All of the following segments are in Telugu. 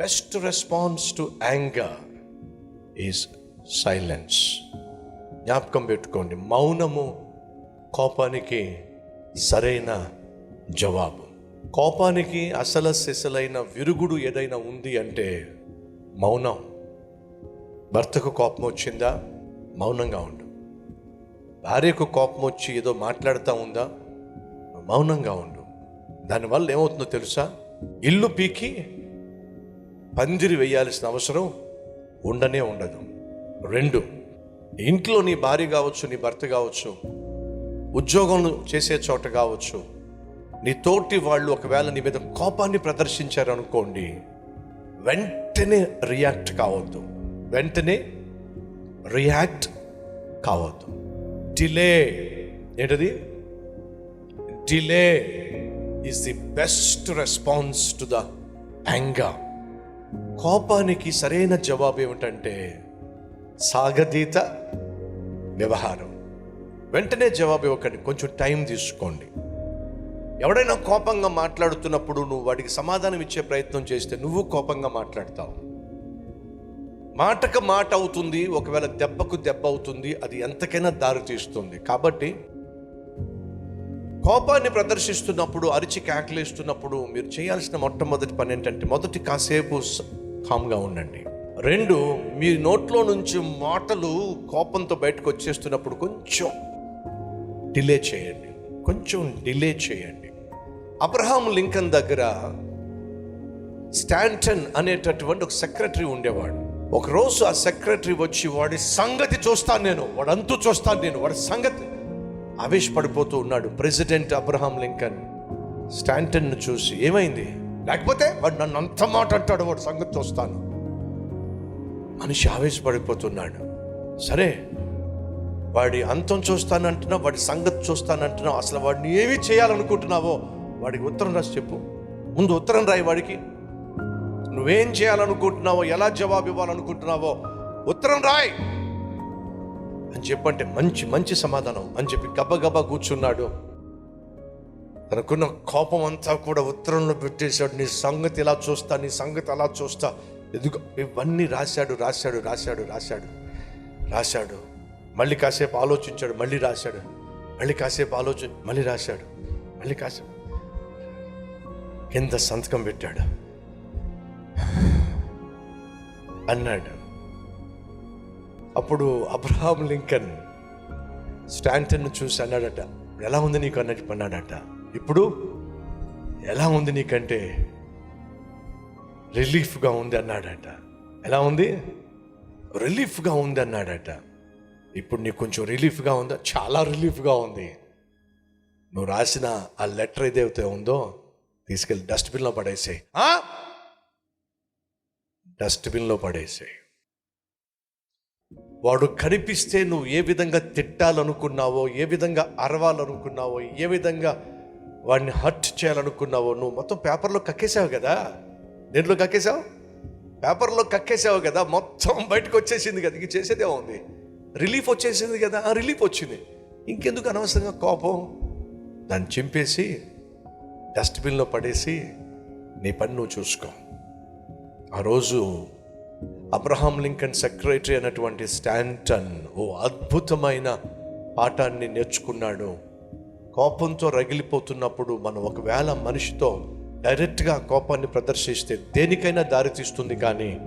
Best response to anger is silence జ్ఞాపకం పెట్టుకోండి. మౌనము కోపానికి సరైన జవాబు. కోపానికి అసల సిసలైన విరుగుడు ఏదైనా ఉంది అంటే మౌనం. భర్తకు కోపం వచ్చిందా? మౌనంగా ఉండు. భార్యకు కోపం వచ్చి ఏదో మాట్లాడుతూ ఉందా? మౌనంగా ఉండు. దానివల్ల ఏమవుతుందో తెలుసా? ఇల్లు పీకి పందిరి వేయాల్సిన అవసరం ఉండనే ఉండదు. రెండు ఇంట్లో నీ భార్య కావచ్చు నీ భర్త కావచ్చు ఉద్యోగం చేసే చోట కావచ్చు నీ తోటి వాళ్ళు ఒకవేళ నీ మీద కోపాన్ని ప్రదర్శించారు అనుకోండి వెంటనే రియాక్ట్ కావద్దు. వెంటనే రియాక్ట్ కావద్దు. డిలే. ఏంటది? Delay is the best response to the anger కోపానికి సరైన జవాబు ఏమిటంటే సాగతీత వ్యవహారం. వెంటనే జవాబు ఇవ్వకండి. కొంచెం టైం తీసుకోండి. ఎవడైనా కోపంగా మాట్లాడుతున్నప్పుడు నువ్వు వాడికి సమాధానం ఇచ్చే ప్రయత్నం చేస్తే నువ్వు కోపంగా మాట్లాడతావు. మాటకు మాట అవుతుంది ఒకవేళ దెబ్బకు దెబ్బ అవుతుంది అది ఎంతకైనా దారి తీస్తుంది. కాబట్టి కోపాన్ని ప్రదర్శిస్తున్నప్పుడు అరిచి కేకలేస్తున్నప్పుడు మీరు చేయాల్సిన మొట్టమొదటి పని ఏంటంటే మొదటి కాసేపు కామ్గా ఉండండి. రెండు మీ నోట్లో నుంచి మాటలు కోపంతో బయటకు వచ్చేస్తున్నప్పుడు కొంచెం డిలే చేయండి. కొంచెం డిలే చేయండి. అబ్రహాం లింకన్ దగ్గర స్టాంటన్ అనేటటువంటి ఒక సెక్రటరీ ఉండేవాడు. ఒకరోజు ఆ సెక్రటరీ వచ్చి వాడి సంగతి చూస్తాను నేను. వాడంతు చూస్తాను నేను. వాడి సంగతి. ఆవేశపడిపోతూ ఉన్నాడు ప్రెసిడెంట్ అబ్రహాం లింకన్. స్టాంటన్ను చూసి ఏమైంది? లేకపోతే వాడు నన్ను అంత మాట అంటాడు వాడు సంగతి చూస్తాను. మనిషి ఆవేశపడిపోతున్నాడు. సరే వాడి అంతం చూస్తానంటున్నావు వాడి సంగతి చూస్తానంటున్నావు అసలు వాడిని ఏమి చేయాలనుకుంటున్నావో వాడికి ఉత్తరం రాసి చెప్పు. ముందు ఉత్తరం రాయి వాడికి. నువ్వేం చేయాలనుకుంటున్నావో ఎలా జవాబు ఇవ్వాలనుకుంటున్నావో ఉత్తరం రాయ్. అని చెప్పంటే మంచి మంచి సమాధానం అని చెప్పి గబగబా కూర్చున్నాడు. తనకున్న కోపం అంతా కూడా ఉత్తరంలో పెట్టేశాడు. నీ సంగతి ఇలా చూస్తా నీ సంగతి అలా చూస్తా. ఎదుగు ఇవన్నీ రాశాడు రాశాడు రాశాడు రాశాడు. రాశాడు. మళ్ళీ కాసేపు ఆలోచించాడు మళ్ళీ రాశాడు. మళ్ళీ కాసేపు ఆలోచి మళ్ళీ రాశాడు. మళ్ళీ కాసేపు కింద సంతకం పెట్టాడు. అన్నాడు. అప్పుడు అబ్రహాం లింకన్ స్టాంటన్ చూసి అన్నాడట ఎలా ఉంది నీకు అన్నట్టు? అన్నాడట. ఇప్పుడు ఎలా ఉంది నీకంటే రిలీఫ్గా ఉంది అన్నాడట. ఎలా ఉంది? రిలీఫ్గా ఉంది అన్నాడట. ఇప్పుడు నీకు కొంచెం రిలీఫ్గా ఉందా? చాలా రిలీఫ్గా ఉంది. నువ్వు రాసిన ఆ లెటర్ ఏదైతే ఉందో తీసుకెళ్ళి డస్ట్బిన్లో పడేసేయి. డస్ట్బిన్లో పడేసాయి. వాడు కనిపిస్తే నువ్వు ఏ విధంగా తిట్టాలనుకున్నావో ఏ విధంగా అరవాలనుకున్నావో ఏ విధంగా వాడిని హర్ట్ చేయాలనుకున్నావు నువ్వు మొత్తం పేపర్లో కక్కేసావు కదా? దేంట్లో కక్కేసావు పేపర్లో కక్కేసావు కదా? మొత్తం బయటకు వచ్చేసింది కదా? ఇంక చేసేదే ఉంది. రిలీఫ్ వచ్చేసింది కదా? ఆ రిలీఫ్ వచ్చింది. ఇంకెందుకు అనవసరంగా కోపం? దాన్ని చింపేసి డస్ట్బిన్లో పడేసి నీ పని నువ్వు చూసుకో. ఆ రోజు అబ్రహాం లింకన్ సెక్రటరీ అయినటువంటి స్టాంటన్ ఓ అద్భుతమైన పాఠాన్ని నేర్చుకున్నాడు. కోపంతో రగిలిపోతున్నప్పుడు మనం ఒకవేళ మనిషితో డైరెక్ట్గా కోపాన్ని ప్రదర్శిస్తే దేనికైనా దారి తీస్తుంది కానీ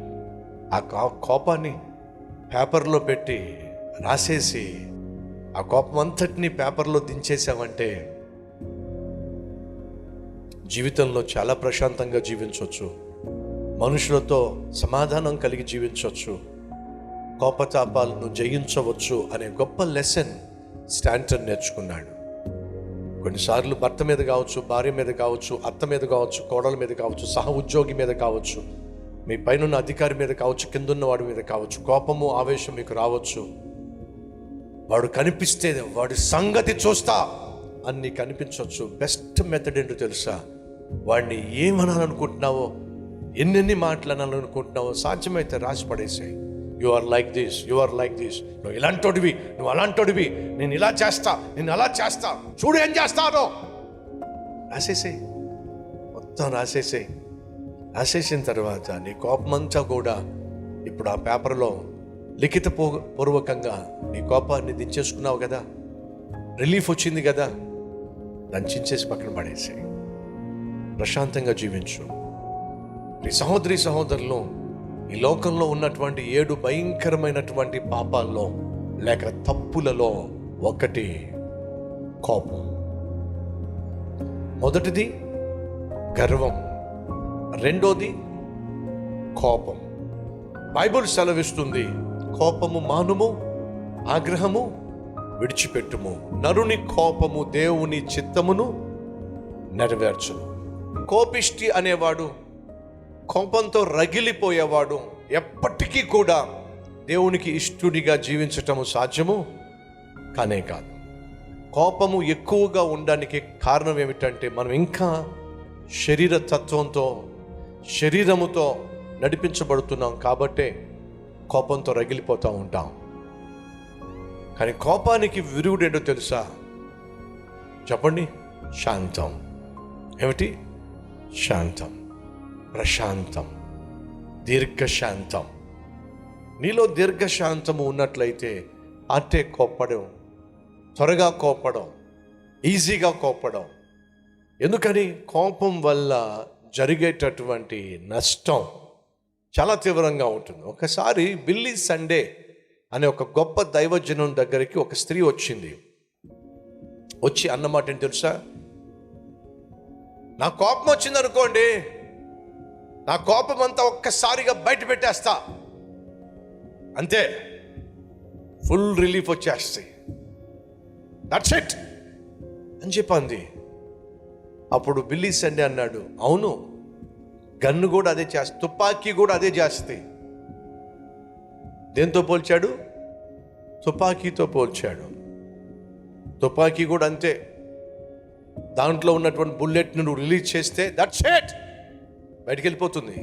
ఆ కో- కోపాన్ని పేపర్లో పెట్టి రాసేసి ఆ కోపం అంతటిని పేపర్లో దించేసామంటే జీవితంలో చాలా ప్రశాంతంగా జీవించవచ్చు మనుషులతో సమాధానం కలిగి జీవించవచ్చు కోపతాపాలను జయించవచ్చు అనే గొప్ప లెసన్ స్టాంటన్ నేర్చుకున్నాడు. కొన్నిసార్లు భర్త మీద కావచ్చు భార్య మీద కావచ్చు అత్త మీద కావచ్చు కోడల మీద కావచ్చు సహ ఉద్యోగి మీద కావచ్చు మీ పైన అధికారి మీద కావచ్చు కిందున్న వాడి మీద కావచ్చు కోపము ఆవేశం మీకు రావచ్చు. వాడు కనిపిస్తే వాడి సంగతి చూస్తా అన్ని కనిపించవచ్చు బెస్ట్ మెథడ్ ఏంటో తెలుసా? వాడిని ఏమనాలనుకుంటున్నావో ఎన్నెన్ని మాట్లాడాలనుకుంటున్నావో సాధ్యమైతే రాసి పడేసాయి. You are like this you are like this నువ్వు ఇలాంటోడివి నువ్వు అలాంటోడివి. నేను ఇలా చేస్తా నేను అలా చేస్తా. చూడు ఏం చేస్తానో రాసేసే. మొత్తం రాసేసే. రాసేసిన తర్వాత నీ కోపమంతా కూడా ఇప్పుడు ఆ పేపర్లో లిఖిత పూ- పూర్వకంగా నీ కోపాన్ని దించేసుకున్నావు కదా. రిలీఫ్ వచ్చింది కదా. దంచేసి చించేసి పక్కన పడేసి ప్రశాంతంగా జీవించు. నీ సహోదరి సహోదరులు ఈ లోకంలో ఉన్నటువంటి ఏడు భయంకరమైనటువంటి పాపాల్లో లేక తప్పులలో ఒకటి కోపం. మొదటిది గర్వం. రెండోది కోపం. బైబుల్ సెలవిస్తుంది కోపము మానుము ఆగ్రహము విడిచిపెట్టుము. నరుని కోపము దేవుని చిత్తమును నెరవేర్చును. కోపిష్టి అనేవాడు కోపంతో రగిలిపోయేవాడు ఎప్పటికీ కూడా దేవునికి ఇష్టుడిగా జీవించటము సాధ్యము కానే కాదు. కోపము ఎక్కువగా ఉండడానికి కారణం ఏమిటంటే మనం ఇంకా శరీర తత్వంతో శరీరముతో నడిపించబడుతున్నాం కాబట్టే కోపంతో రగిలిపోతూ ఉంటాం. కానీ కోపానికి విరుగుడేంటో తెలుసా? చెప్పండి. శాంతం. ఏమిటి? శాంతం. ప్రశాంతం దీర్ఘశాంతం. నీలో దీర్ఘశాంతము ఉన్నట్లయితే అట్టే కోప్పడం త్వరగా కోపడం ఈజీగా కోపడం ఎందుకని? కోపం వల్ల జరిగేటటువంటి నష్టం చాలా తీవ్రంగా ఉంటుంది. ఒకసారి బిల్లీ సండే అనే ఒక గొప్ప దైవజనం దగ్గరికి ఒక స్త్రీ వచ్చింది. వచ్చి అన్నమాట ఏంటి తెలుసా? నా కోపం వచ్చింది అనుకోండి నా కోపం అంతా ఒక్కసారిగా బయట పెట్టేస్తా. అంతే. ఫుల్ రిలీఫ్ వచ్చేస్తాయి దట్స్ ఇట్ అని చెప్పింది. అప్పుడు బిల్లీ సండే అన్నాడు. అవును. గన్ను కూడా అదే చేస్తా. తుపాకీ కూడా అదే చేస్తాయి దేంతో పోల్చాడు? తుపాకీతో పోల్చాడు. తుపాకీ కూడా అంతే. దాంట్లో ఉన్నటువంటి బుల్లెట్ను నువ్వు రిలీజ్ చేస్తే దట్స్ ఇట్ బయటికి వెళ్ళిపోతుంది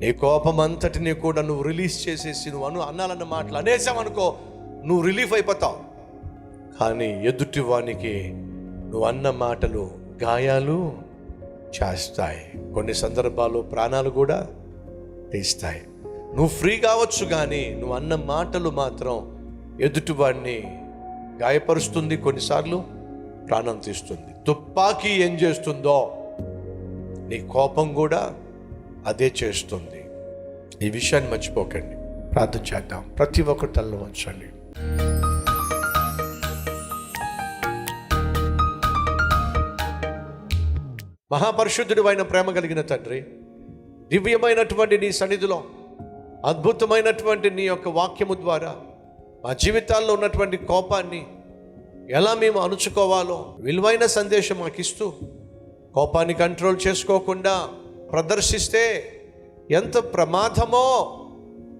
నీ కోపం అంతటిని కూడా నువ్వు రిలీజ్ చేసేసి నువ్వు అను అన్నాలన్న మాటలు అనేసామనుకో నువ్వు రిలీఫ్ అయిపోతావు. కానీ ఎదుటి వానికి నువ్వు అన్న మాటలు గాయాలు చేస్తాయి. కొన్ని సందర్భాల్లో ప్రాణాలు కూడా తీస్తాయి. నువ్వు ఫ్రీ కావచ్చు కానీ నువ్వు అన్న మాటలు మాత్రం ఎదుటివాడిని గాయపరుస్తుంది కొన్నిసార్లు ప్రాణం తీస్తుంది. తుపాకీ ఏం చేస్తుందో నీ కోపం కూడా అదే చేస్తుంది. ఈ విషయాన్ని మర్చిపోకండి. ప్రార్థన చేద్దాం. ప్రతి ఒక్కరు తల్లు ఉంచండి మహాపరిశుద్ధుడు అయిన ప్రేమ కలిగిన తండ్రి దివ్యమైనటువంటి నీ సన్నిధిలో అద్భుతమైనటువంటి నీ యొక్క వాక్యము ద్వారా మా జీవితాల్లో ఉన్నటువంటి కోపాన్ని ఎలా మేము అణుచుకోవాలో విలువైన సందేశం మాకిస్తూ కోపాన్ని కంట్రోల్ చేసుకోకుండా ప్రదర్శిస్తే ఎంత ప్రమాదమో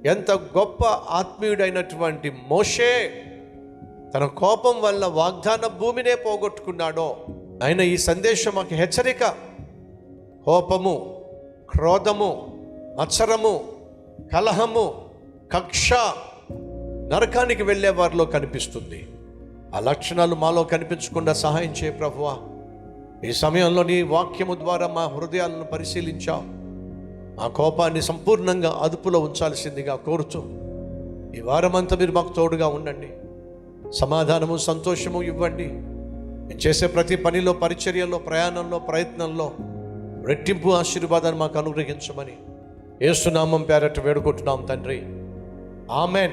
ఎంత గొప్ప ఆత్మీయుడైనటువంటి మోషే తన కోపం వల్ల వాగ్దాన భూమినే పోగొట్టుకున్నాడో. ఆయన ఈ సందేశం మాకు హెచ్చరిక. కోపము క్రోధము మత్సరము కలహము కక్ష నరకానికి వెళ్ళే వారిలో కనిపిస్తుంది. ఆ లక్షణాలు మాలో కనిపించకుండా సహాయం చేయ ప్రభువా. ఈ సమయంలో నీ వాక్యము ద్వారా మా హృదయాలను పరిశీలించావు. మా కోపాన్ని సంపూర్ణంగా అదుపులో ఉంచాల్సిందిగా కోరుతూ ఈ వారమంతా మీరు మాకు తోడుగా ఉండండి. సమాధానము సంతోషము ఇవ్వండి. నేను చేసే ప్రతి పనిలో పరిచర్యలో ప్రయాణంలో ప్రయత్నంలో రెట్టింపు ఆశీర్వాదాన్ని మాకు అనుగ్రహించమని ఏసునామం పేరట్టు వేడుకుంటున్నాం తండ్రి. ఆమెన్.